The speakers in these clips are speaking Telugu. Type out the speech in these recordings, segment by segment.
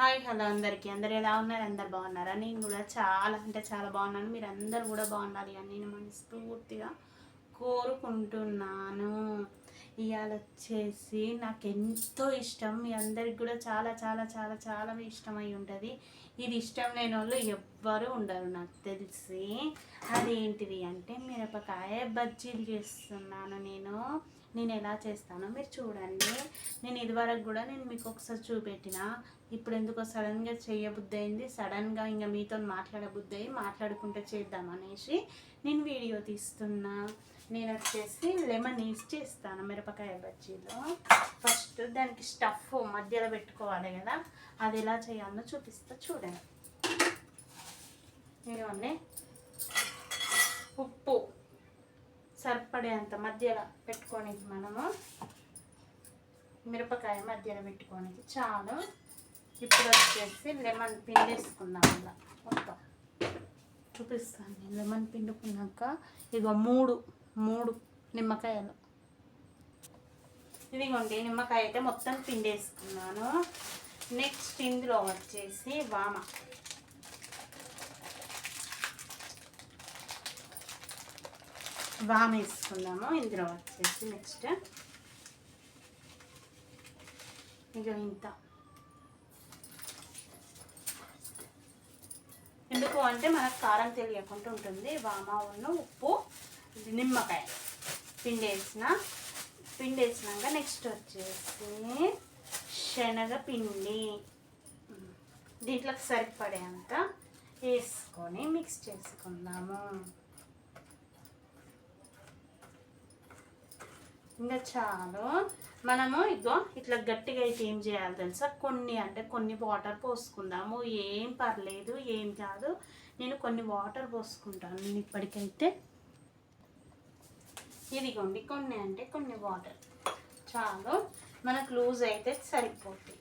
హాయ్ హలో అందరికీ. అందరు ఎలా ఉన్నారు? అందరు బాగున్నారా? నేను కూడా చాలా అంటే చాలా బాగున్నాను. మీరు అందరు కూడా బాగుండాలి అని నేను మనస్ఫూర్తిగా కోరుకుంటున్నాను. ఇవాళ వచ్చేసి నాకు ఎంతో ఇష్టం. మీ అందరికి కూడా చాలా చాలా చాలా చాలా ఇష్టమై ఉంటుంది. ఇది ఇష్టం లేని వాళ్ళు ఎవ్వరు ఉండరు నాకు తెలిసి. అదేంటిది అంటే మిరపకాయ బజ్జీలు చేస్తున్నాను నేను. నేను ఎలా చేస్తానో మీరు చూడండి. నేను ఇదివరకు కూడా నేను మీకు ఒకసారి చూపెట్టిన. ఇప్పుడు ఎందుకో సడన్గా చేయబుద్ధి అయింది సడన్గా ఇంకా మీతో మాట్లాడబుద్ధి అయ్యి మాట్లాడుకుంటూ చేద్దాం అనేసి నేను వీడియో తీస్తున్నా. నేను వచ్చేసి లెమన్ వేసి చేస్తాను మిరపకాయ బజ్జీలో. ఫస్ట్ దానికి స్టఫ్ మధ్యలో పెట్టుకోవాలి కదా అది ఎలా చేయాలో చూపిస్తా చూడండి. ఇదిగోండి. ఉప్పు సరిపడేంత మధ్యలో పెట్టుకోనికి మనము మిరపకాయ మధ్యలో పెట్టుకోనికి చాలు. ఇప్పుడు వచ్చేసి లెమన్ పిండి అలా మొత్తం. చూపిస్తాను. లెమన్ పిండుకున్నాక ఇగో మూడు మూడు నిమ్మకాయలు. ఇదిగోండి నిమ్మకాయ అయితే మొత్తం పిండేసుకున్నాను నెక్స్ట్ ఇందులో వచ్చేసి వామ. వామ వేసుకుందాము. ఇందులో వచ్చేసి నెక్స్ట్. ఇక ఇంత. ఎందుకు అంటే మనకు కారం తెలియకుండా ఉంటుంది. వామ ఉన్న ఉప్పు ఇది నిమ్మకాయ పిండేసిన పిండేసినాక నెక్స్ట్ వచ్చేసి శనగ పిండి. దీంట్లోకి సరిపడేంత వేసుకొని మిక్స్ చేసుకుందాము. ఇంకా చాలు. మనము ఇగో ఇట్లా గట్టిగా అయితే ఏం చేయాలి తెలుసా? కొన్ని అంటే కొన్ని వాటర్ పోసుకుందాము. ఏం పర్లేదు ఏం కాదు. నేను కొన్ని వాటర్ పోసుకుంటాను. ఇప్పటికైతే ఇదిగోండి కొన్ని అంటే కొన్ని వాటర్ చాలు. మనకు లూజ్ అయితే సరిపోతుంది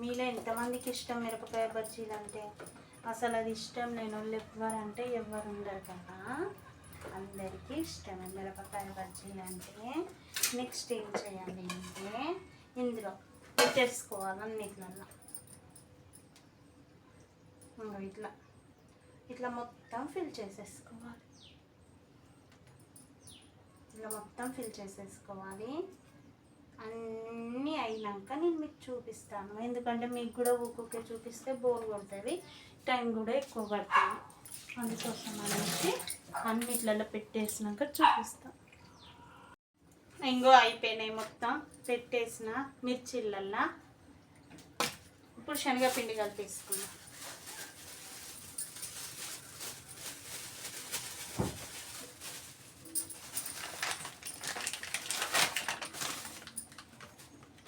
మీలో ఎంతమందికి ఇష్టం మిరపకాయ బజ్జీలు అంటే అసలు అది ఇష్టం నేను వాళ్ళు ఎవ్వరంటే ఎవ్వరు ఉండరు కదా. అందరికీ ఇష్టమే మిరపకాయ బజ్జీలు అంటే నెక్స్ట్ ఏం చేయాలి అంటే ఇందులో పెట్టేసుకోవాలి అన్నిట్లల్లో. ఇంకో ఇట్లా. ఇట్లా మొత్తం ఫిల్ చేసేసుకోవాలి. ఇట్లా మొత్తం ఫిల్ చేసేసుకోవాలి. అన్నీ అయినాక నేను మీకు చూపిస్తాను. ఎందుకంటే మీకు కూడా ఊరికే చూపిస్తే బోర్ కొడుతుంది. టైం కూడా ఎక్కువ పడుతుంది. అందుకోసం అనేసి అన్నిట్లలో పెట్టేసినాక చూపిస్తాం. ఇంకో అయిపోయినాయి మొత్తం. పెట్టేసిన మిర్చిలల్లా. ఇప్పుడు శనగపిండి కలిపేసుకుందాం.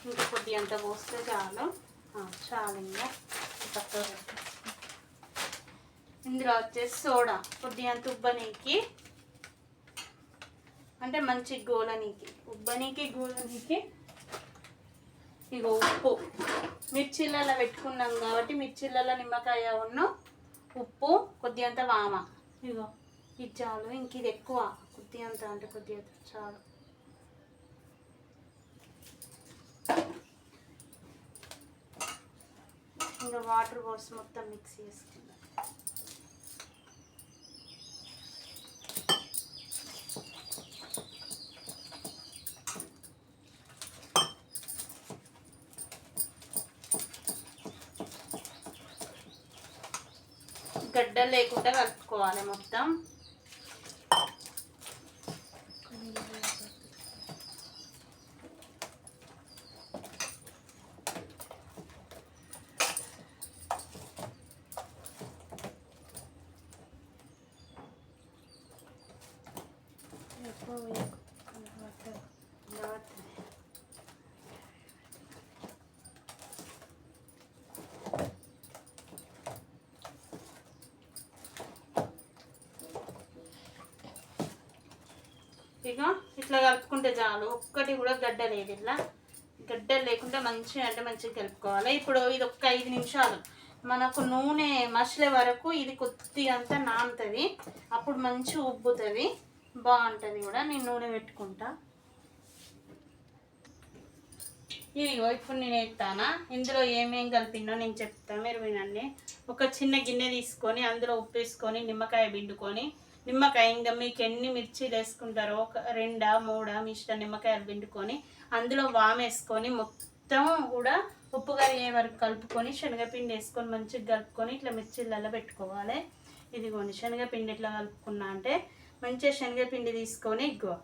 ఇంకా కొద్ది అంత పోస్తే చాలు. చాలు ఇంకా. తక్కువ ఇందులో వచ్చేసి సోడా కొద్ది అంత ఉబ్బనీకి. అంటే మంచి గోలనీకి ఉబ్బనీకి గోలనీకి. ఇగో ఉప్పు. మిర్చిలలో పెట్టుకున్నాం కాబట్టి మిర్చిలలో నిమ్మకాయ ఉన్న ఉప్పు కొద్ది అంత వామ. ఇగో ఇది చాలు. ఇంక ఇది ఎక్కువ. కొద్ది అంత అంటే కొద్దిగంత చాలు. ఇంకా వాటర్ పోసి మొత్తం మిక్స్ చేసుకుంటాం గడ్డలు లేకుండా కలుపుకోవాలి మొత్తం ఇక ఇట్లా కలుపుకుంటే చాలు. ఒక్కటి కూడా గడ్డ లేదు ఇట్లా. గడ్డ లేకుండా మంచిగా అంటే మంచిగా కలుపుకోవాలి. ఇప్పుడు ఇది ఒక్క ఐదు నిమిషాలు. మనకు నూనె మసలే వరకు ఇది కొద్దిగా అంతా నానుతుంది. అప్పుడు మంచిగా ఉబ్బుతుంది. బాగుంటుంది కూడా. నేను నూనె పెట్టుకుంటా. ఇదిగో ఇప్పుడు నేను వేస్తానా? ఇందులో ఏమేం కలిపిందో నేను చెప్తాను మీరు వినండి. ఒక చిన్న గిన్నె తీసుకొని అందులో ఉప్పు వేసుకొని నిమ్మకాయ పిండుకొని నిమ్మకాయ ఇంకా మీకు ఎన్ని మిర్చీలు వేసుకుంటారో ఒక రెండా మూడా మీ ఇష్టం నిమ్మకాయలు పిండుకొని అందులో వామ్ వేసుకొని మొత్తం కూడా ఉప్పు కరిగే వరకు కలుపుకొని శనగపిండి వేసుకొని మంచిగా కలుపుకొని ఇట్లా మిర్చీలలో పెట్టుకోవాలి. ఇదిగోండి శనగపిండి ఇట్లా కలుపుకున్నా అంటే మంచిగా శనగపిండి తీసుకొని ఇగ్గో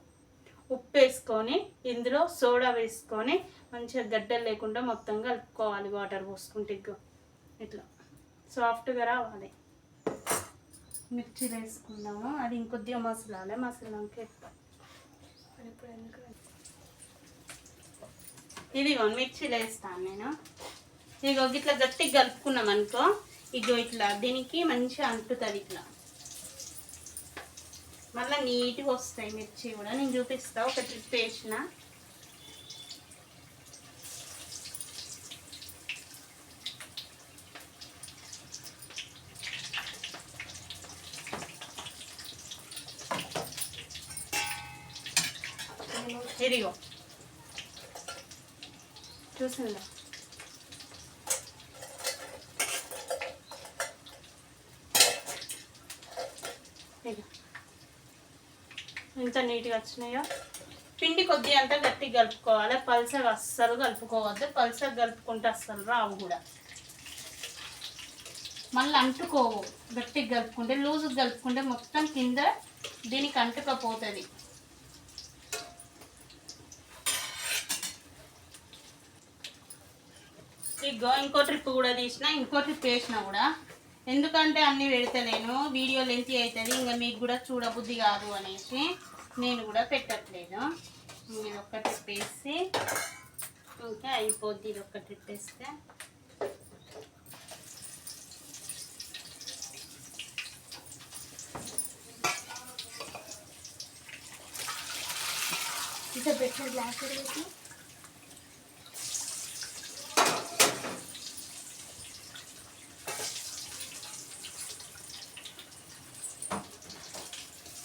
ఉప్పు వేసుకొని ఇందులో సోడా వేసుకొని మంచిగా గడ్డలు లేకుండా మొత్తం కలుపుకోవాలి వాటర్ పోసుకుంటే ఇగ్గో ఇట్లా. సాఫ్ట్గా రావాలి. మిర్చీలు వేసుకున్నాము అది ఇంకొద్దిగా మసలాలి మసలాక ఎత్తాం ఇదిగో మిర్చీలు వేస్తాను నేను. ఇదిగో ఇట్లా గట్టిగా కలుపుకున్నాం అనుకో ఇగో ఇట్లా దీనికి మంచిగా అంటుతుంది ఇట్లా. మళ్ళీ నీట్గా వస్తాయి మిర్చి కూడా. నేను చూపిస్తా ఒక ట్రిప్ వేసిన. ఇదిగో చూసిందా ఎంత నీట్గా వచ్చినాయో. పిండి కొద్దిగా అంతా గట్టిగా కలుపుకోవాలి. పల్సగా అస్సలు కలుపుకోవద్దు. పల్సగా కలుపుకుంటే అస్సలు రావు కూడా. మళ్ళీ అంటుకోవు. గట్టిగా కలుపుకుంటే లూజుగా కలుపుకుంటే మొత్తం కింద దీనికి అంటుకపోతుంది ఇగో ఇంకో ట్రిప్ కూడా తీసిన ఇంకో ట్రిప్ వేసిన కూడా. ఎందుకంటే అన్నీ పెడతలేను వీడియో లెంత్ అవుతుంది ఇంకా మీకు కూడా చూడబుద్ధి కాదు అనేసి నేను కూడా పెట్టట్లేదు. నేను ఒక్క ట్రిప్ వేసి ఇంకా అయిపోద్ది ఇది ఒక్క ట్రిప్ వేస్తే. ఇట్లా పెట్టిన గ్లాస్ పెట్టి.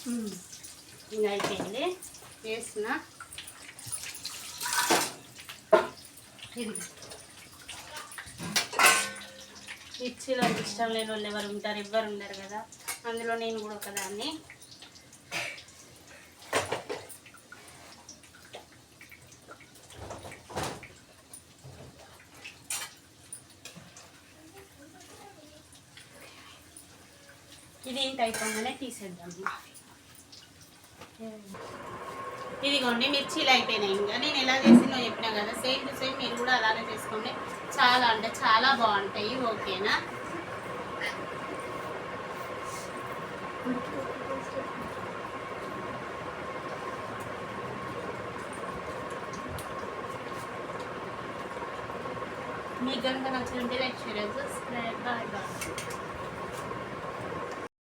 ఇంకా అయిపోయింది. వేసిన. ఇది. మిర్చిలో ఇష్టం లేని వాళ్ళు ఎవరు ఉంటారు? ఎవ్వరు ఉండరు కదా. అందులో నేను కూడా ఒకదాన్ని. ఇది ఏంటి అయిపోగానే తీసేద్దాం. ఇదిగోండి మిర్చీలు అయిపోయినాయి. ఇంకా నేను ఎలా చేసిందో చెప్పినా కదా సేమ్ టు సేమ్ మీరు కూడా అలానే చేసుకోండి. చాలా అంటే చాలా బాగుంటాయి ఓకేనా? మీకు కనుక నచ్చుంటే like share subscribe bye bye.